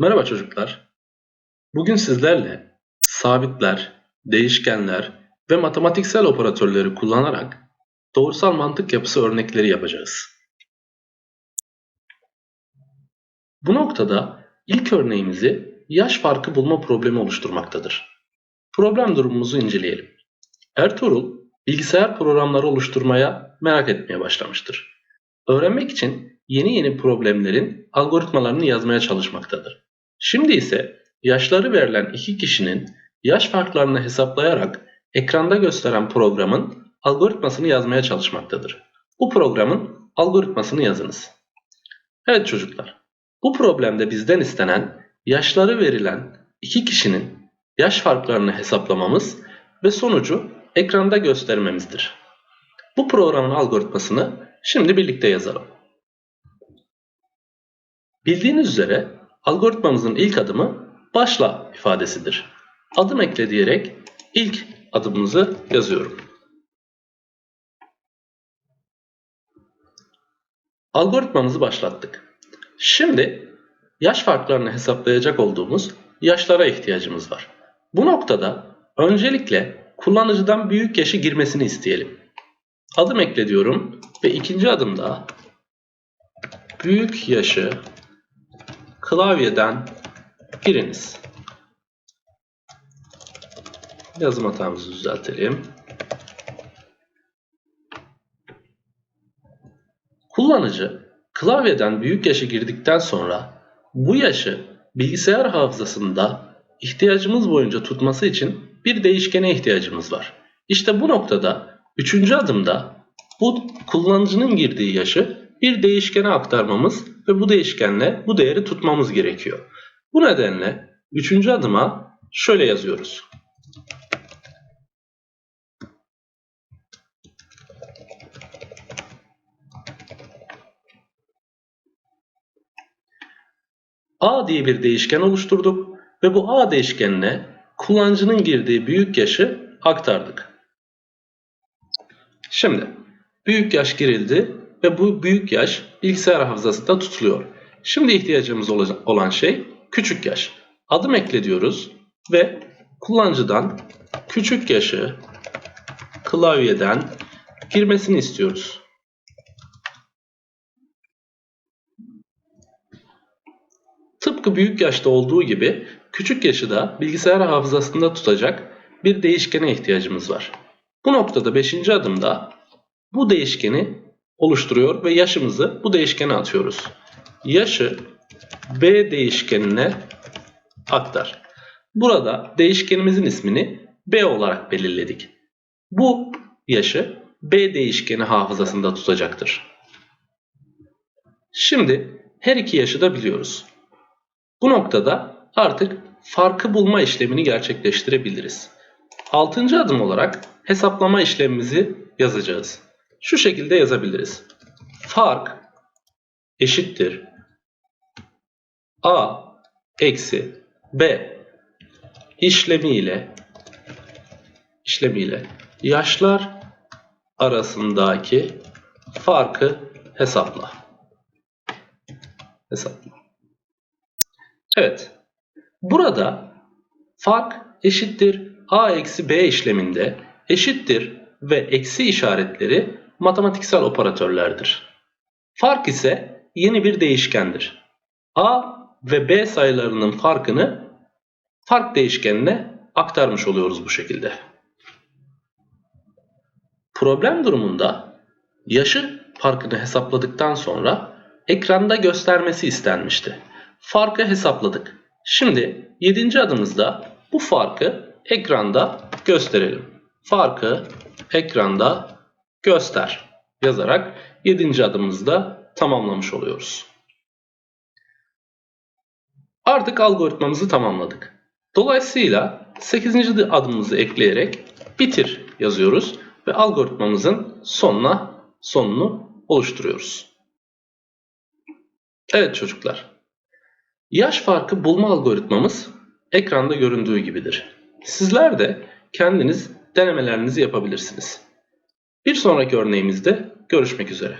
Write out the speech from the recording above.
Merhaba çocuklar. Bugün sizlerle sabitler, değişkenler ve matematiksel operatörleri kullanarak doğrusal mantık yapısı örnekleri yapacağız. Bu noktada ilk örneğimizi yaş farkı bulma problemi oluşturmaktadır. Problem durumumuzu inceleyelim. Ertuğrul bilgisayar programları oluşturmaya merak etmeye başlamıştır. Öğrenmek için yeni yeni problemlerin algoritmalarını yazmaya çalışmaktadır. Şimdi ise yaşları verilen iki kişinin yaş farklarını hesaplayarak ekranda gösteren programın algoritmasını yazmaya çalışmaktadır. Bu programın algoritmasını yazınız. Evet çocuklar, bu problemde bizden istenen yaşları verilen iki kişinin yaş farklarını hesaplamamız ve sonucu ekranda göstermemizdir. Bu programın algoritmasını şimdi birlikte yazalım. Bildiğiniz üzere algoritmamızın ilk adımı başla ifadesidir. Adım ekle diyerek ilk adımımızı yazıyorum. Algoritmamızı başlattık. Şimdi yaş farklarını hesaplayacak olduğumuz yaşlara ihtiyacımız var. Bu noktada öncelikle kullanıcıdan büyük yaşı girmesini isteyelim. Adım ekle diyorum ve ikinci adımda büyük yaşı klavyeden giriniz. Yazım hatamızı düzeltelim. Kullanıcı klavyeden büyük yaşı girdikten sonra bu yaşı bilgisayar hafızasında ihtiyacımız boyunca tutması için bir değişkene ihtiyacımız var. İşte bu noktada üçüncü adımda bu kullanıcının girdiği yaşı bir değişkene aktarmamız ve bu değişkenle bu değeri tutmamız gerekiyor. Bu nedenle üçüncü adıma şöyle yazıyoruz. A diye bir değişken oluşturduk ve bu A değişkenine kullanıcının girdiği büyük yaşı aktardık. Şimdi büyük yaş girildi ve bu büyük yaş bilgisayar hafızasında tutuluyor. Şimdi ihtiyacımız olan şey küçük yaş. Adım ekle diyoruz ve kullanıcıdan küçük yaşı klavyeden girmesini istiyoruz. Tıpkı büyük yaşta olduğu gibi küçük yaşı da bilgisayar hafızasında tutacak bir değişkene ihtiyacımız var. Bu noktada 5. adımda bu değişkeni oluşturuyor ve yaşımızı bu değişkene atıyoruz. Yaşı b değişkenine aktar. Burada değişkenimizin ismini b olarak belirledik. Bu yaşı b değişkeni hafızasında tutacaktır. Şimdi her iki yaşı da biliyoruz. Bu noktada artık farkı bulma işlemini gerçekleştirebiliriz. Altıncı adım olarak hesaplama işlemimizi yazacağız. Şu şekilde yazabiliriz. Fark eşittir a eksi b işlemiyle işlemiyle yaşlar arasındaki farkı hesapla. Hesapla. Evet. Burada fark eşittir a eksi b işleminde eşittir ve eksi işaretleri matematiksel operatörlerdir. Fark ise yeni bir değişkendir. A ve B sayılarının farkını fark değişkenine aktarmış oluyoruz bu şekilde. Problem durumunda yaşı farkını hesapladıktan sonra ekranda göstermesi istenmişti. Farkı hesapladık. Şimdi 7. adımızda bu farkı ekranda gösterelim. Farkı ekranda göster yazarak 7. adımımızda tamamlamış oluyoruz. Artık algoritmamızı tamamladık. Dolayısıyla 8. adımımızı ekleyerek bitir yazıyoruz ve algoritmamızın sonuna sonunu oluşturuyoruz. Evet çocuklar. Yaş farkı bulma algoritmamız ekranda göründüğü gibidir. Sizler de kendiniz denemelerinizi yapabilirsiniz. Bir sonraki örneğimizde görüşmek üzere.